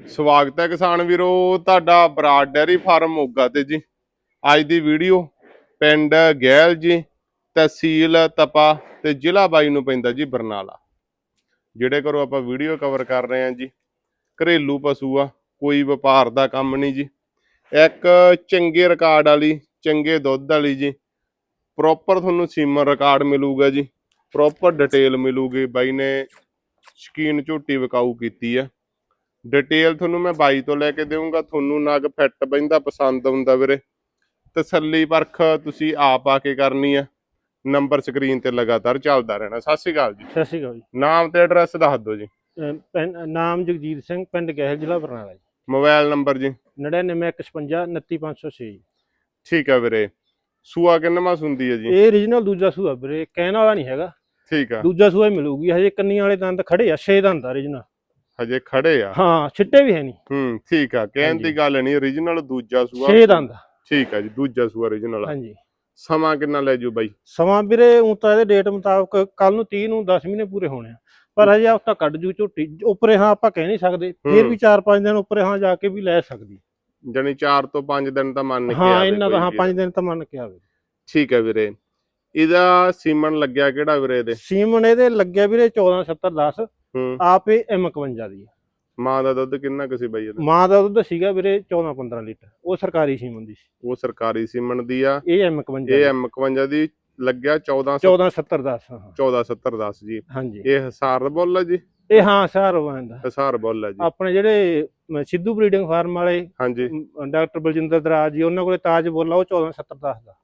ਸਵਾਗਤ ਹੈ ਕਿਸਾਨ ਵੀਰੋ, ਤੁਹਾਡਾ ਬਰਾੜ ਡੈਰੀ ਫਾਰਮ ਮੋਗਾ ਤੇ ਜੀ। ਅੱਜ ਦੀ ਵੀਡੀਓ ਪਿੰਡ ਗੈਲ ਜੀ, ਤਹਿਸੀਲ ਤਪਾ ਤੇ ਜ਼ਿਲ੍ਹਾ ਬਾਈ ਨੂੰ ਪੈਂਦਾ ਜੀ ਬਰਨਾਲਾ। ਜਿਹੜੇ ਘਰੋਂ ਆਪਾਂ ਵੀਡੀਓ ਕਵਰ ਕਰ ਰਹੇ ਹਾਂ ਜੀ, ਘਰੇਲੂ ਪਸ਼ੂ ਆ, ਕੋਈ ਵਪਾਰ ਦਾ ਕੰਮ ਨਹੀਂ ਜੀ। ਇੱਕ ਚੰਗੇ ਰਿਕਾਰਡ ਵਾਲੀ, ਚੰਗੇ ਦੁੱਧ ਵਾਲੀ ਜੀ ਪ੍ਰੋਪਰ ਤੁਹਾਨੂੰ ਸੀਮਨ ਰਿਕਾਰਡ ਮਿਲੂਗਾ ਜੀ ਪ੍ਰੋਪਰ ਡਿਟੇਲ ਮਿਲੂਗੀ। ਬਾਈ ਨੇ ਸ਼ਕੀਨ ਝੋਟੀ ਵਿਕਾਊ ਕੀਤੀ ਆ। ਡਿਟੇਲ ਤੁਹਾਨੂੰ ਮੈਂ ਬਾਈ ਤੋਂ ਲੈ ਕੇ ਦੇਵਾਂਗਾ ਤੁਹਾਨੂੰ ਨਗ ਫਿੱਟ ਬੈਂਦਾ ਪਸੰਦ ਆਉਂਦਾ ਵੀਰੇ। ਤਸੱਲੀ ਪਰਖ ਤੁਸੀਂ ਆਪ ਆ ਕੇ ਕਰਨੀ ਆ। ਨੰਬਰ ਸਕਰੀਨ ਤੇ ਲਗਾਤਾਰ ਚੱਲਦਾ ਰਹਿਣਾ। ਸਤਿ ਸ਼੍ਰੀ ਅਕਾਲ ਜੀ। ਸਤਿ ਸ਼੍ਰੀ ਅਕਾਲ ਜੀ। ਨਾਮ ਤੇ ਐਡਰੈਸ ਦੱਸ ਦਿਓ ਜੀ। ਪਿੰਡ- ਨਾਮ ਜਗਜੀਤ ਸਿੰਘ ਪਿੰਡ ਗਹਿਲ ਜ਼ਿਲ੍ਹਾ ਬਰਨਾਲਾ ਜੀ। ਮੋਬਾਈਲ ਨੰਬਰ ਜੀ। 9915 29506 ਜੀ। ਠੀਕ ਹੈ ਵੀਰੇ। ਸੂਆ ਕਿੰਨਵਾਂ ਸੁੰਦੀ ਹੈ ਜੀ? ਇਹ origignal ਦੂਜਾ ਸੂਆ ਵੀਰੇ। ਕਹਿਣ ਵਾਲਾ ਨਹੀਂ ਹੈਗਾ। ਠੀਕ ਆ। ਦੂਜਾ ਸੂਆ ਹੀ ਮਿਲੂਗੀ। ਹਜੇ ਕੰਨੀਆਂ ਵਾਲੇ ਦੰਦ ਖੜੇ ਆ 6 ਦੰਦ ਆ origignal ਹਜੇ ਖੜੇ ਆ। ਹਾਂ ਛਿੱਟੇ ਵੀ ਹੈ ਨਹੀਂ। ਹੂੰ ਠੀਕ ਆ ਕਹਿਣ ਦੀ। ਗੱਲ ਨਹੀਂ origignal ਦੂਜਾ ਸੂਆ। 6 ਦੰਦ। ਠੀਕ ਆ ਜੀ ਦੂਜਾ ਸੂਆ origignal ਹਾਂਜੀ। ਸਮਾਂ ਕਿੰਨਾ ਲੈ ਜੂ ਬਾਈ? ਸਮਾਂ ਵੀਰੇ ਉਂ ਤਾਂ ਇਹਦੇ ਡੇਟ ਮੁਤਾਬਕ ਕੱਲ ਨੂੰ 30 ਨੂੰ 10 ਮਹੀਨੇ ਪੂਰੇ ਹੋਣੇ ਆ। ਪਰ ਹਜੇ ਹਫਤਾ ਕੱਢ ਜੂ ਝੋਟੀ। ਉੱਪਰੇ ਹਾਂ ਆਪਾਂ ਕਹਿ ਨਹੀਂ ਸਕਦੇ। ਫਿਰ ਹੂੰ। ਵੀ 4-5 ਦਿਨ ਉੱਪਰੇ ਹਾਂ ਜਾ ਕੇ ਵੀ ਲੈ ਸਕਦੀ। ਜਾਨੀ 4 ਤੋਂ 5 ਦਿਨ ਤਾਂ ਮੰਨ ਕੇ ਹਾਂ ਆਵੇ ਇਹਨਾਂ ਦਾ ਹਾਂ ਵੀ। 5 ਦਿਨ ਤਾਂ ਮੰਨ ਕੇ ਆਵੇ। ਠੀਕ ਹੈ ਵੀਰੇ। ਇਹਦਾ ਸੀਮਨ ਲੱਗਿਆ ਕਿਹੜਾ ਵੀਰੇ ਇਹਦੇ? ਸੀਮਨ ਇਹਦੇ ਲੱਗਿਆ ਵੀਰੇ 14 70 10 ਹੂੰ ਆਪ ਇਹ M51 ਦੀ ਆ ਮਾਂ ਦਾ ਦੁੱਧ ਕਿੰਨਾ ਕੁ ਸੀ ਬਾਈ ਇਹਦਾ? ਮਾਂ ਦਾ ਦੁੱਧ ਸੀਗਾ ਵੀਰੇ 14 15 ਲੀਟਰ। ਉਹ ਸਰਕਾਰੀ ਸੀਮਨ ਦੀ ਸੀ। ਉਹ ਸਰਕਾਰੀ ਸੀਮਨ ਦੀ ਆ। ਇਹ M51 ਇਹ M51 ਦੀ ਲੱਗਿਆ 14 14 70 10 ਹਾਂ। 14 70 10 ਜੀ। ਹਾਂਜੀ। ਇਹ ਹਸਾਰ ਬੁੱਲ ਹੈ ਜੀ? ਇਹ ਹਾਂ ਸਾਰ ਵੰਦਾ ਹਸਾਰ ਬੁੱਲ ਹੈ ਜੀ। ਆਪਣੇ ਜਿਹੜੇ ਸਿੱਧੂ ਬਰੀਡਿੰਗ ਫਾਰਮ ਵਾਲੇ ਹਾਂਜੀ। ਡਾਕਟਰ ਬਲਜਿੰਦਰ ਦਰਾਜ ਜੀ ਉਹਨਾਂ ਕੋਲੇ ਤਾਜ ਬੋਲਾ ਉਹ 14 70 10 ਦਾ।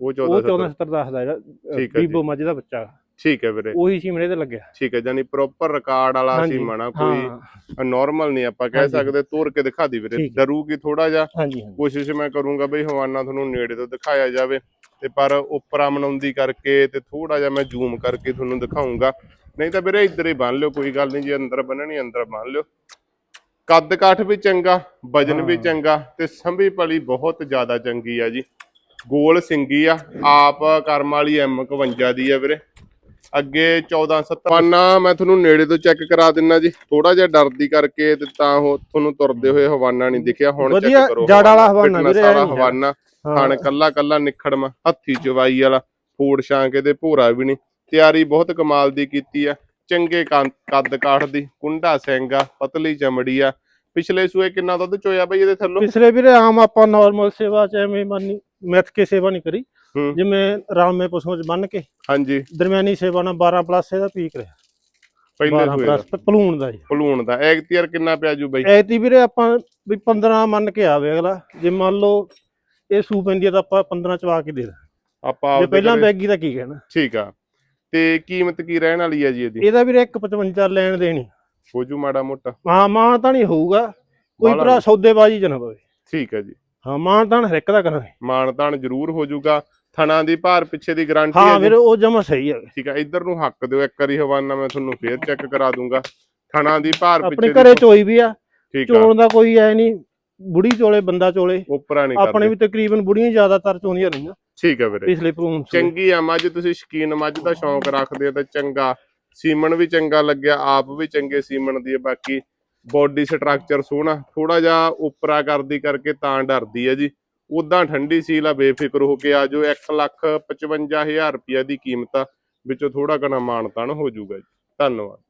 ਉਹ ਉਹ 14 14 70 70 10 ਦਾ ਜਿਹੜਾ ਹੈ। ਬੀਬੋ ਮੱਝ ਦਾ ਬੱਚਾ। ਠੀਕ ਹੈ ਵੀਰੇ। ਉਹੀ ਸੀਮਨ ਇਹਦੇ ਲੱਗਿਆ। ਠੀਕ ਹੈ ਜਾਨੀ ਪ੍ਰੋਪਰ ਰਿਕਾਰਡ ਵਾਲਾ ਹਾਂਜੀ, ਸੀਮਨ ਆ ਕੋਈ ਨਾਰਮਲ ਨਹੀਂ ਆਪਾਂ ਕਹਿ ਹਾਂਜੀ। ਸਕਦੇ ਤੋੜ ਕੇ ਦਿਖਾ ਦੀ ਵੀਰੇ। ਠੀਕ। ਡਰੂਗੀ ਥੋੜਾ ਜਿਹਾ। ਹਾਂਜੀ ਹਾਂਜੀ। ਕੋਸ਼ਿਸ਼ ਮੈਂ ਕਰੂੰਗਾ ਬਈ ਹਵਾਨਾ ਤੁਹਾਨੂੰ ਨੇੜੇ ਤੋਂ ਦਿਖਾਇਆ ਜਾਵੇ। ਤੇ ਪਰ ਉਪਰਾ ਮਨਾਉਂਦੀ ਕਰਕੇ ਤੇ ਥੋੜਾ ਜਿਹਾ ਮੈਂ ਜ਼ੂਮ ਕਰਕੇ ਤੁਹਾਨੂੰ ਦਿਖਾਉਂਗਾ ਨਹੀਂ ਤਾਂ ਵੀਰੇ ਇੱਧਰ ਹੀ ਬੰਨ ਲਿਓ ਕੋਈ ਗੱਲ ਨਹੀਂ ਜੇ ਅੰਦਰ ਬੰਨਣੀ ਅੰਦਰ ਬੰਨ ਲਿਓ। ਕੱਦ ਕਾਠ ਵੀ ਚੰਗਾ ਵਜਨ ਵੀ। ਚੰਗਾ ਤੇ ਸੰਭੀ ਪਲੀ ਬਹੁਤ ਜ਼ਿਆਦਾ ਚੰਗੀ ਆ ਜੀ। ਗੋਲ ਸਿੰਗੀ ਆ ਆਪ ਕਰਮ ਵਾਲੀ M51 ਦੀ ਆ ਵੀਰੇ। ਅੱਗੇ 1470 ਪਾਨਾ ਮੈਂ ਤੁਹਾਨੂੰ ਨੇੜੇ ਤੋਂ ਚੈੱਕ ਕਰਾ ਦਿੰਨਾ ਜੀ। ਥੋੜਾ ਜਿਹਾ ਡਰਦੀ ਕਰਕੇ ਤੇ ਤਾਂ ਉਹ ਤੁਹਾਨੂੰ ਤੁਰਦੇ ਹੋਏ ਹਵਾਨਾ ਨਹੀਂ ਦਿਖਿਆ। ਹੁਣ ਚੈੱਕ ਕਰੋ ਜੜ ਵਾਲਾ ਹਵਾਨਾ। ਵੀਰੇ, ਹੈ। ਹਵਾਨਾ। ਥਣ ਕੱਲਾ ਕੱਲਾ ਨਿਖੜਮਾ ਹੱਥੀ ਚਵਾਈ ਵਾਲਾ। ਫੂੜ ਛਾਂਕੇ ਤੇ ਭੋਰਾ ਵੀ ਨਹੀਂ। ਤਿਆਰੀ ਬਹੁਤ ਕਮਾਲ ਦੀ ਕੀਤੀ ਆ। ਚੰਗੇ ਕੱਦ ਕਾਠ ਦੀ। ਕੁੰਡਾ ਸਿੰਘ ਆ ਪਤਲੀ ਚਮੜੀ ਆ। ਪਿਛਲੇ ਸੂਏ ਕਿੰਨਾ ਦੁੱਧ ਚੋਇਆ ਬਈ ਇਹਦੇ ਥੱਲੋਂ? ਪਿਛਲੇ ਵੀਰੇ ਆਮ ਆਪਾਂ ਨਾਰਮਲ ਸੇਵਾ ਚ ਐਵੇਂ ਮੰਨੀ। ਮਿੱਥ ਕੇ ਸੇਵਾ ਨਹੀਂ ਕਰੀ। ਹੂੰ। ਜਿਵੇਂ ਰਾਮੇ ਪਸ਼ੂਆਂ ਚ ਬੰਨ ਕੇ ਹਾਂਜੀ। ਦਰਮਿਆਨੀ ਸੇਵਾ ਨਾਲ 12 ਪਲੱਸ ਇਹਦਾ ਪੀਕ ਰਿਹਾ। ਪਹਿਲੇ 12 ਸੂਏ ਦਾ। ਪਲੱਸ ਪਲੂਣ ਦਾ ਜੀ ਭਲੂਣ ਦਾ। ਐਗਤੀਅਰ ਕਿੰਨਾ ਪਿਆ ਜੂ ਬਈ? ਐਤੀ ਵੀਰੇ ਆਪਾਂ ਵੀ 15 ਮੰਨ ਕੇ ਆਵੇ ਅਗਲਾ। ਜੇ ਮੰਨ ਲਓ ਇਹ ਸੂ ਪੈਂਦੀ ਆ ਤਾਂ ਆਪਾਂ 15 ਚਵਾ ਕੇ ਦੇ ਦਾਂ ਆਪਾਂ ਜੇ ਆਪਦੇ ਪਹਿਲਾਂ ਘਰੇ- ਬੈਗੀ ਤਾਂ ਕੀ ਕਹਿਣਾ? ਠੀਕ ਆ। ਤੇ ਕੀਮਤ ਕੀ ਰਹਿਣ ਵਾਲੀ ਆ ਜੀ ਇਹਦੀ? ਇਹਦਾ ਵੀਰੇ 155 ਲੈਣ ਦੇਣੀ। ਹੋ ਜੂ ਮਾੜਾ ਮੋਟਾ। ਹਾਂ ਮਾਂ ਤਾਂ ਨਹੀਂ ਹੋਊਗਾ। ਕੋਈ ਬਾਹਲਾ ਭਰਾ ਸੌਦੇਬਾਜ਼ੀ ਚ ਨਾ ਪਵੇ। ਠੀਕ ਹੈ ਜੀ। ਹਾਂ ਮਾਂ ਤਾਂ ਹਰ ਇੱਕ ਦਾ ਕਰਾਂਗੇ। ਮਾਨਤਾਨ ਜ਼ਰੂਰ ਹੋ ਜੂਗਾ ਥਣਾ ਦੀ ਭਾਰ ਪਿੱਛੇ ਦੀ ਗਾਰੰਟੀ ਹੈ ਹਾਂ ਵੀਰੇ ਉਹ ਜਮਾ ਸਹੀ ਹੈ ਠੀਕ ਆ ਇੱਧਰ ਨੂੰ ਹੱਕ ਦਿਓ ਇੱਕ ਵਾਰੀ ਹਵਾਨਾ ਮੈਂ ਤੁਹਾਨੂੰ ਫੇਰ ਚੈੱਕ ਕਰਾ ਦੂੰਗਾ। ਥਣਾ ਦੀ ਭਾਰ ਆਪਣੇ ਪਿੱਛੇ ਘਰੇ ਦੀ ਚੋਈ ਵੀ ਆ। ਚੋਣ ਦਾ ਕੋਈ ਐ ਨਹੀਂ ਬੁੜੀ ਚੋਲੇ ਬੰਦਾ ਚੋਲੇ। ਉਪਰਾ ਨਹੀਂ ਆਪਣੇ ਵੀ ਤਕਰੀਬਨ ਬੁੜੀਆਂ ਹੀ ਜ਼ਿਆਦਾਤਰ ਚੋਂਦੀਆਂ ਰਹੀਆਂ। ਠੀਕ ਆ ਵੀਰੇ। ਪਿਛਲੇ ਪ੍ਰੂਨ ਚੰਗੀ ਆ ਮੱਝ ਤੁਸੀਂ ਸ਼ਕੀਨ ਮੱਝ ਦਾ ਸ਼ੌਂਕ ਰੱਖਦੇ ਹੋ ਤਾਂ ਚੰਗਾ। ਸੀਮਨ ਵੀ ਚੰਗਾ ਲੱਗਿਆ ਆਪ ਵੀ ਚੰਗੇ ਸੀਮਨ ਦੀ ਹੈ ਬਾਕੀ ਬੋਡੀ ਸਟਰਕਚਰ ਸੋਹਣਾ ਥੋੜਾ ਜਿਹਾ ਉਪਰਾ ਕਰਦੀ ਕਰਕੇ ਤਾਂ ਡਰਦੀ ਹੈ ਜੀ। ਉਦਾਂ ਠੰਡੀ ਸੀਲ ਆ, ਬੇਫਿਕਰ ਹੋ ਕੇ ਆ ਜੋ 1 ਲੱਖ 55000 ਰੁਪਇਆ ਦੀ ਕੀਮਤ ਆ, ਵਿੱਚੋਂ ਥੋੜਾ ਘਣਾ ਮਾਨਤਾਨ ਹੋ ਜਾਊਗਾ ਜੀ। ਧੰਨਵਾਦ।